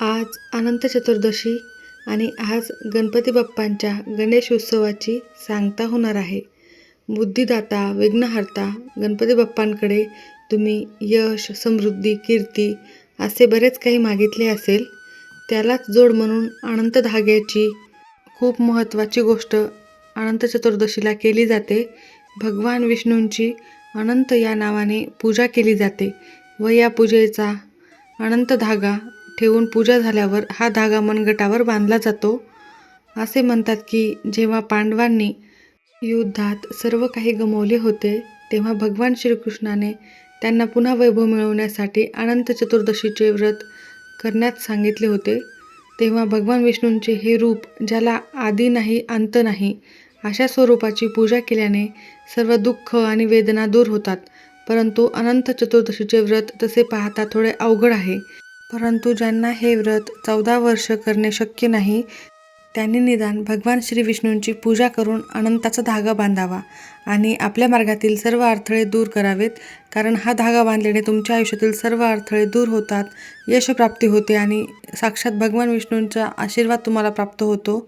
आज अनंत चतुर्दशी आणि आज गणपती बाप्पांच्या गणेश उत्सवाची सांगता होणार आहे. बुद्धिदाता विघ्नहर्ता गणपती बाप्पांकडे तुम्ही यश समृद्धी कीर्ती असे बरेच काही मागितले असेल त्यालाच जोड म्हणून अनंत धाग्याची खूप महत्त्वाची गोष्ट अनंत चतुर्दशीला केली जाते. भगवान विष्णूंची अनंत या नावाने पूजा केली जाते व या पूजेचा अनंत धागा ठेवून पूजा झाल्यावर हा धागा मनगटावर बांधला जातो. असे म्हणतात की जेव्हा पांडवांनी युद्धात सर्व काही गमावले होते तेव्हा भगवान श्रीकृष्णाने त्यांना पुन्हा वैभव मिळवण्यासाठी अनंत चतुर्दशीचे व्रत करण्यास सांगितले होते. तेव्हा भगवान विष्णूंचे हे रूप ज्याला आदी नाही अंत नाही अशा स्वरूपाची पूजा केल्याने सर्व दुःख आणि वेदना दूर होतात. परंतु अनंत चतुर्दशीचे व्रत तसे पाहता थोडे अवघड आहे. परंतु ज्यांना हे व्रत चौदा वर्ष करणे शक्य नाही त्यांनी निदान भगवान श्री विष्णूंची पूजा करून अनंताचा धागा बांधावा आणि आपल्या मार्गातील सर्व अडथळे दूर करावेत कारण हा धागा बांधल्याने तुमच्या आयुष्यातील सर्व अडथळे दूर होतात यशप्राप्ती होते आणि साक्षात भगवान विष्णूंचा आशीर्वाद तुम्हाला प्राप्त होतो.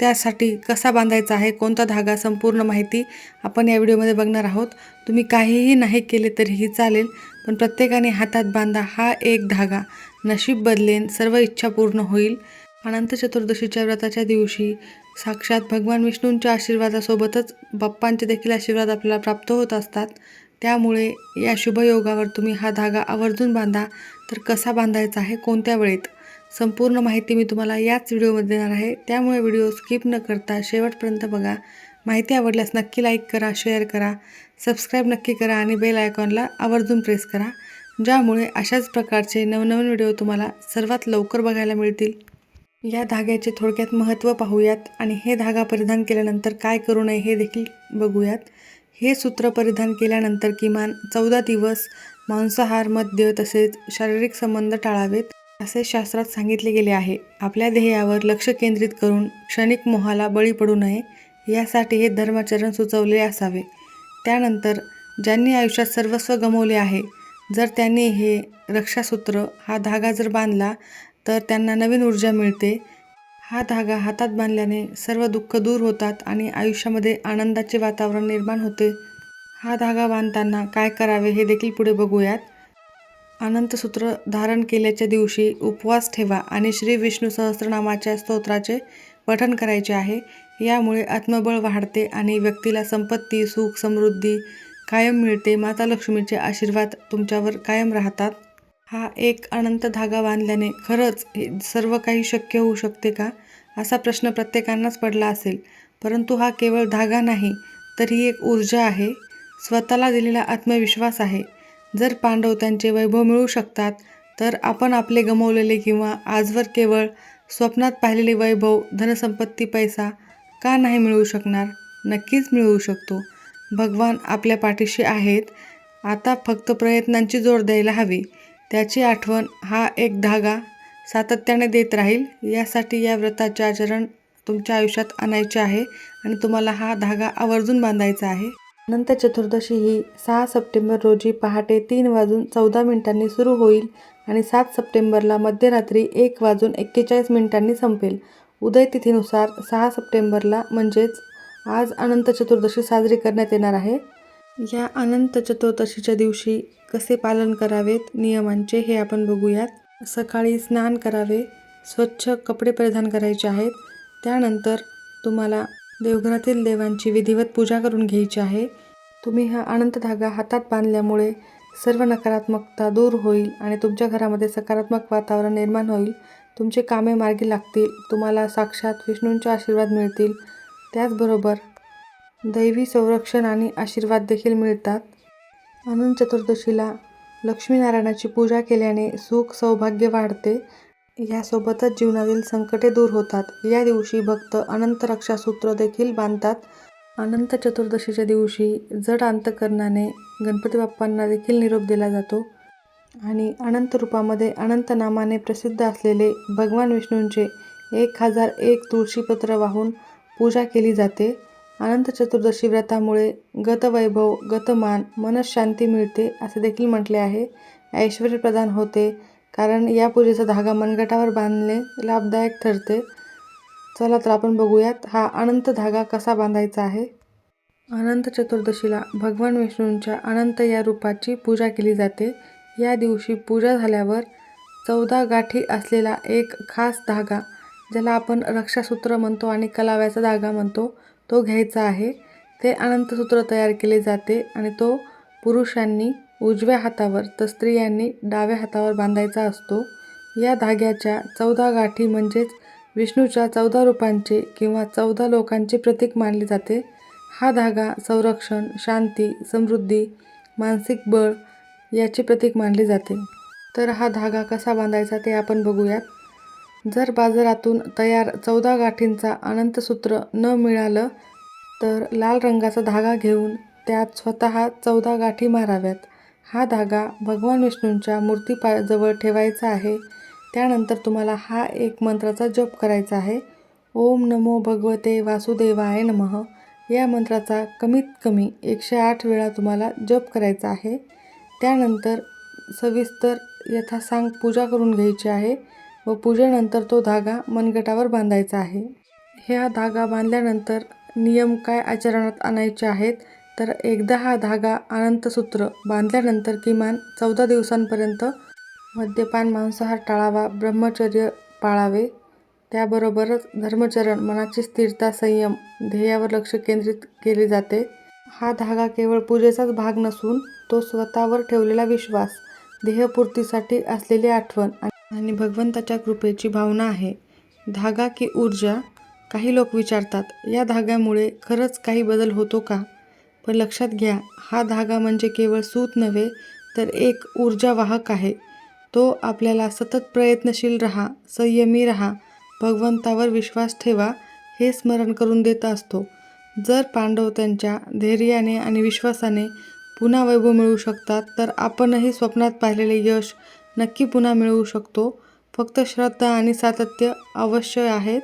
त्यासाठी कसा बांधायचा आहे कोणता धागा संपूर्ण माहिती आपण या व्हिडिओमध्ये बघणार आहोत. तुम्ही काहीही नाही केले तरीही चालेल पण प्रत्येकाने हातात बांधा हा एक धागा. नशीब बदलेन सर्व इच्छा पूर्ण होईल. अनंत चतुर्दशीच्या व्रताच्या दिवशी साक्षात भगवान विष्णूंच्या आशीर्वादासोबतच बाप्पांचे देखील आशीर्वाद आपल्याला प्राप्त होत असतात. त्यामुळे या शुभयोगावर तुम्ही हा धागा आवर्जून बांधा. तर कसा बांधायचा आहे कोणत्या वेळेत? संपूर्ण माहिती मी तुम्हाला याच व्हिडिओमध्ये देणार आहे. त्यामुळे व्हिडिओ स्किप न करता शेवटपर्यंत बघा. माहिती आवडल्यास नक्की लाईक करा शेअर करा. सबस्क्राईब नक्की करा आणि बेल आयकॉनला आवर्जून प्रेस करा. ज्यामुळे अशाच प्रकारचे नवनवीन व्हिडिओ तुम्हाला सर्वात लवकर बघायला मिळतील. या धाग्याचे थोडक्यात महत्त्व पाहूयात आणि हे धागा परिधान केल्यानंतर काय करू नये हे देखील बघूयात. हे सूत्र परिधान केल्यानंतर किमान चौदा दिवस मांसाहार मद्य तसेच शारीरिक संबंध टाळावेत असे शास्त्रात सांगितले गेले आहे. आपल्या ध्येयावर लक्ष केंद्रित करून क्षणिक मोहाला बळी पडू नये यासाठी हे धर्माचरण सुचवले असावे. त्यानंतर ज्यांनी आयुष्यात सर्वस्व गमावले आहे जर त्यांनी हे रक्षासूत्र हा धागा जर बांधला तर त्यांना नवीन ऊर्जा मिळते. हा धागा हातात बांधल्याने सर्व दुःख दूर होतात आणि आयुष्यामध्ये आनंदाचे वातावरण निर्माण होते. हा धागा बांधताना काय करावे हे देखील पुढे बघूयात. अनंतसूत्र धारण केल्याच्या दिवशी उपवास ठेवा आणि श्री विष्णू सहस्रनामाच्या स्तोत्राचे पठण करायचे आहे. यामुळे आत्मबळ वाढते आणि व्यक्तीला संपत्ती सुख समृद्धी कायम मिळते. माता लक्ष्मीचे आशीर्वाद तुमच्यावर कायम राहतात. हा एक अनंत धागा बांधल्याने खरंच हे सर्व काही शक्य होऊ शकते का? असा प्रश्न प्रत्येकांनाच पडला असेल. परंतु हा केवळ धागा नाही तर ही एक ऊर्जा आहे. स्वतःला दिलेला आत्मविश्वास आहे. जर पांडव त्यांचे वैभव मिळू शकतात तर आपण आपले गमवलेले किंवा आजवर केवळ स्वप्नात पाहिलेले वैभव धनसंपत्ती पैसा का नाही मिळू शकणार? नक्कीच मिळवू शकतो. भगवान आपल्या पाठीशी आहेत. आता फक्त प्रयत्नांची जोर द्यायला हवी. त्याची आठवण हा एक धागा सातत्याने देत राहील. यासाठी या व्रताचे आचरण तुमच्या आयुष्यात आणायचे आहे आणि तुम्हाला हा धागा आवर्जून बांधायचा आहे. अनंत चतुर्दशी ही सहा सप्टेंबर रोजी पहाटे तीन वाजून चौदा मिनिटांनी सुरू होईल आणि सात सप्टेंबरला मध्यरात्री एक वाजून एक्केचाळीस मिनिटांनी संपेल. उदय तिथीनुसार सहा सप्टेंबरला म्हणजेच आज अनंत चतुर्दशी साजरी करण्यात येणार आहे. या अनंत चतुर्दशीच्या दिवशी कसे पालन करावेत नियमांचे हे आपण बघूयात. सकाळी स्नान करावे स्वच्छ कपडे परिधान करायचे आहेत. त्यानंतर तुम्हाला देवघरातील देवांची विधिवत पूजा करून घ्यायची आहे. तुम्ही हा अनंत धागा हातात बांधल्यामुळे सर्व नकारात्मकता दूर होईल आणि तुमच्या घरामध्ये सकारात्मक वातावरण निर्माण होईल. तुमचे कामे मार्गी लागतील तुम्हाला साक्षात विष्णूंचे आशीर्वाद मिळतील. त्याचबरोबर दैवी संरक्षण आणि आशीर्वाद देखील मिळतात. अनंत चतुर्दशीला लक्ष्मीनारायणाची पूजा केल्याने सुख सौभाग्य वाढते. यासोबतच जीवनातील संकटे दूर होतात. या दिवशी भक्त अनंत रक्षासूत्र देखील बांधतात. अनंत चतुर्दशीच्या दिवशी जड अंतकरणाने गणपती बाप्पांना देखील निरोप दिला जातो आणि अनंत रूपामध्ये अनंत नामाने प्रसिद्ध असलेले भगवान विष्णूंचे एक हजार एक तुळशीपत्र वाहून पूजा केली जाते. अनंत चतुर्दशी व्रतामुळे गतवैभव गतमान मनशांती मिळते असे देखील म्हटले आहे. ऐश्वर प्रदान होते कारण या पूजेचा धागा मनगटावर बांधणे लाभदायक ठरते. चला तर आपण बघूयात हा अनंत धागा कसा बांधायचा आहे? अनंत चतुर्दशीला भगवान विष्णूंच्या अनंत या रूपाची पूजा केली जाते. या दिवशी पूजा झाल्यावर चौदा गाठी असलेला एक खास धागा ज्याला आपण रक्षासूत्र म्हणतो आणि कलाव्याचा धागा म्हणतो तो घ्यायचा आहे. ते अनंतसूत्र तयार केले जाते आणि तो पुरुषांनी उजव्या हातावर तर स्त्रियांनी डाव्या हातावर बांधायचा असतो. या धाग्याच्या चौदा गाठी म्हणजेच विष्णूच्या चौदा रूपांचे किंवा चौदा लोकांचे प्रतीक मानले जाते. हा धागा संरक्षण शांती समृद्धी मानसिक बळ याचे प्रतीक मानले जाते. तर हा धागा कसा बांधायचा ते आपण बघूयात. जर बाजारातून तयार चौदा गाठींचा अनंतसूत्र न मिळालं तर लाल रंगाचा धागा घेऊन त्यात स्वतः चौदा गाठी माराव्यात. हा धागा भगवान विष्णूंच्या मूर्तीपाजवळ ठेवायचा आहे. त्यानंतर तुम्हाला हा एक मंत्राचा जप करायचा आहे. ओम नमो भगवते वासुदेवाय नमः. या मंत्राचा कमीत कमी एकशे आठ वेळा तुम्हाला जप करायचा आहे. त्यानंतर सविस्तर यथासांग पूजा करून घ्यायची आहे. व पूजेनंतर तो धागा मनगटावर बांधायचा आहे. ह्या धागा बांधल्यानंतर नियम काय आचरणात आणायचे आहेत? तर एकदा हा धागा अनंतसूत्र बांधल्यानंतर किमान चौदा दिवसांपर्यंत मद्यपान मांसाहार टाळावा ब्रह्मचर्य पाळावे. त्याबरोबरच धर्मचरण मनाची स्थिरता संयम ध्येयावर लक्ष केंद्रित केले जाते. हा धागा केवळ पूजेचाच भाग नसून तो स्वतःवर ठेवलेला विश्वास ध्येयपूर्तीसाठी असलेली आठवण आणि भगवंताच्या कृपेची भावना आहे. धागा की ऊर्जा काही लोक विचारतात या धाग्यामुळे खरंच काही बदल होतो का? पण लक्षात घ्या हा धागा म्हणजे केवळ सूत नव्हे तर एक ऊर्जावाहक आहे. तो आपल्याला सतत प्रयत्नशील राहा संयमी राहा भगवंतावर विश्वास ठेवा हे स्मरण करून देत असतो. जर पांडव त्यांच्या धैर्याने आणि विश्वासाने पुन्हा वैभव मिळू शकतात तर आपणही स्वप्नात पाहिलेले यश नक्की पुन्हा मिळवू शकतो. फक्त श्रद्धा आणि सातत्य अवश्य आहेत.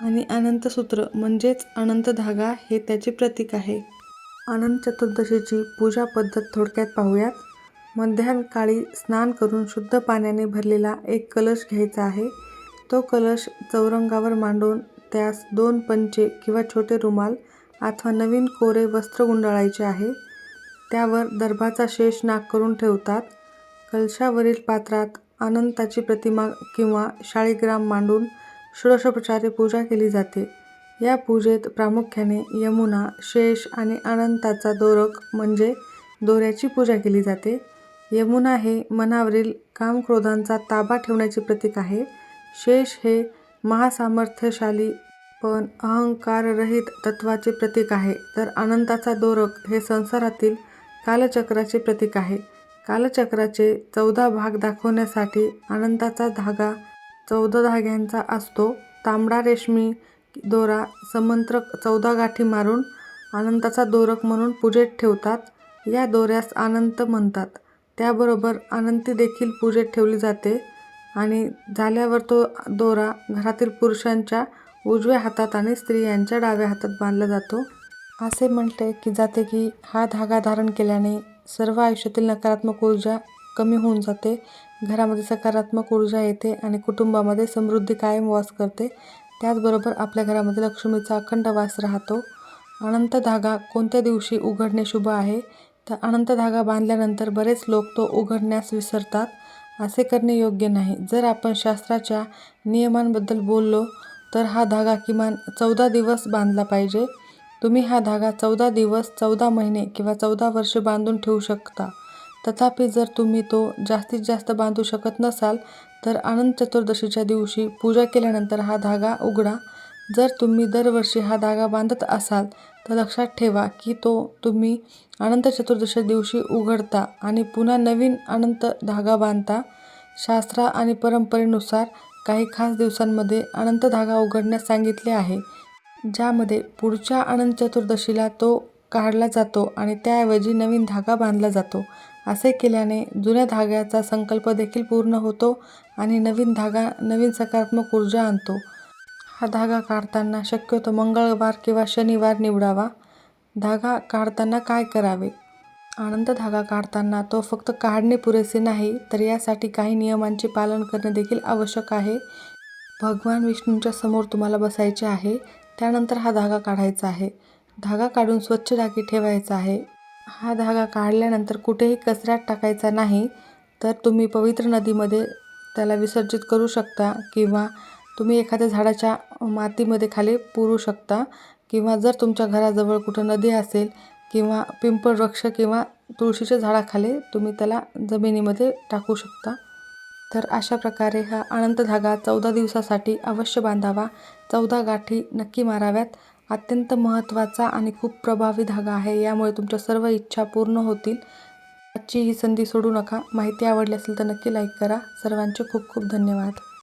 आणि अनंतसूत्र म्हणजेच अनंत धागा हे त्याचे प्रतीक आहे. अनंत चतुर्दशीची पूजा पद्धत थोडक्यात पाहूयात. मध्यान्हकाळी स्नान करून शुद्ध पाण्याने भरलेला एक कलश घ्यायचा आहे. तो कलश चौरंगावर मांडून त्यास दोन पंचे किंवा छोटे रुमाल अथवा नवीन कोरे वस्त्र गुंडाळायचे आहे. त्यावर दर्भाचा शेष नाक करून ठेवतात. कलशावरील पात्रात अनंताची प्रतिमा किंवा शाळीग्राम मांडून षोडशोपचारे पूजा केली जाते. या पूजेत प्रामुख्याने यमुना शेष आणि अनंताचा दोरक म्हणजे दोऱ्याची पूजा केली जाते. यमुना हे मनावरील कामक्रोधांचा ताबा ठेवण्याचे प्रतीक आहे. शेष हे महासामर्थ्यशाली पण अहंकाररहित तत्वाचे प्रतीक आहे. तर अनंताचा दोरक हे संसारातील कालचक्राचे प्रतीक आहे. कालचक्राचे चौदा भाग दाखवण्यासाठी अनंताचा धागा चौदा धाग्यांचा असतो. तांबडा रेशमी दोरा समंत्र चौदा गाठी मारून अनंताचा दोरक म्हणून पूजेत ठेवतात. या दोऱ्यास अनंत म्हणतात. त्याबरोबर अनंती देखील पूजेत ठेवली जाते आणि झाल्यावर तो दोरा घरातील पुरुषांच्या उजव्या हातात आणि स्त्रियांच्या डाव्या हातात बांधला जातो. असे म्हटले की जाते की हा धागा धारण केल्याने सर्व आयुष्यातील नकारात्मक ऊर्जा कमी होऊन जाते. घरामध्ये सकारात्मक ऊर्जा येते आणि कुटुंबामध्ये समृद्धी कायम वास करते. त्याचबरोबर आपल्या घरामध्ये लक्ष्मीचा अखंड वास राहतो. अनंत धागा कोणत्या दिवशी उघडणे शुभ आहे? तर अनंत धागा बांधल्यानंतर बरेच लोक तो उघडण्यास विसरतात. असे करणे योग्य नाही. जर आपण शास्त्राच्या नियमांबद्दल बोललो तर हा धागा किमान चौदा दिवस बांधला पाहिजे. तुम्ही हा धागा चौदा दिवस चौदा महिने किंवा चौदा वर्षे बांधून ठेवू शकता. तथापि जर तुम्ही तो जास्तीत जास्त बांधू शकत नसाल तर अनंत चतुर्दशीच्या दिवशी पूजा केल्यानंतर हा धागा उघडा. जर तुम्ही दरवर्षी हा धागा बांधत असाल तर लक्षात ठेवा की तो तुम्ही अनंत चतुर्दशी दिवशी उघडता आणि पुन्हा नवीन अनंत धागा बांधता. शास्त्रा आणि परंपरेनुसार काही खास दिवसांमध्ये अनंत धागा उघडण्यास सांगितले आहे. ज्यामध्ये पुढच्या अनंत चतुर्दशीला तो काढला जातो आणि त्याऐवजी नवीन धागा बांधला जातो. असे केल्याने जुन्या धाग्याचा संकल्प देखील पूर्ण होतो आणि नवीन धागा नवीन सकारात्मक ऊर्जा आणतो. हा धागा काढताना शक्यतो मंगळवार किंवा शनिवार निवडावा. धागा काढताना काय करावे? आनंद धागा काढताना तो फक्त काढणे पुरेसे नाही तर यासाठी काही नियमांचे पालन करणे देखील आवश्यक आहे. भगवान विष्णूंच्या समोर तुम्हाला बसायचे आहे. त्यानंतर हा धागा काढायचा आहे. धागा काढून स्वच्छ जागी ठेवायचा आहे. हा धागा काढल्यानंतर कुठेही कचऱ्यात टाकायचा नाही तर तुम्ही पवित्र नदीमध्ये त्याला विसर्जित करू शकता किंवा तुम्ही एखाद्या झाडाच्या मातीमध्ये खाली पुरू शकता किंवा जर तुमच्या घराजवळ कुठं नदी असेल किंवा पिंपळ वृक्ष किंवा तुळशीच्या झाडाखाली तुम्ही त्याला जमिनीमध्ये टाकू शकता. तर अशा प्रकारे हा अनंत धागा चौदा दिवसासाठी अवश्य बांधावा. चौदा गाठी नक्की माराव्यात. अत्यंत महत्त्वाचा आणि खूप प्रभावी धागा आहे. यामुळे तुमच्या सर्व इच्छा पूर्ण होतील. आजची ही संधी सोडू नका. माहिती आवडली असेल तर नक्की लाईक करा. सर्वांचे खूप खूप धन्यवाद.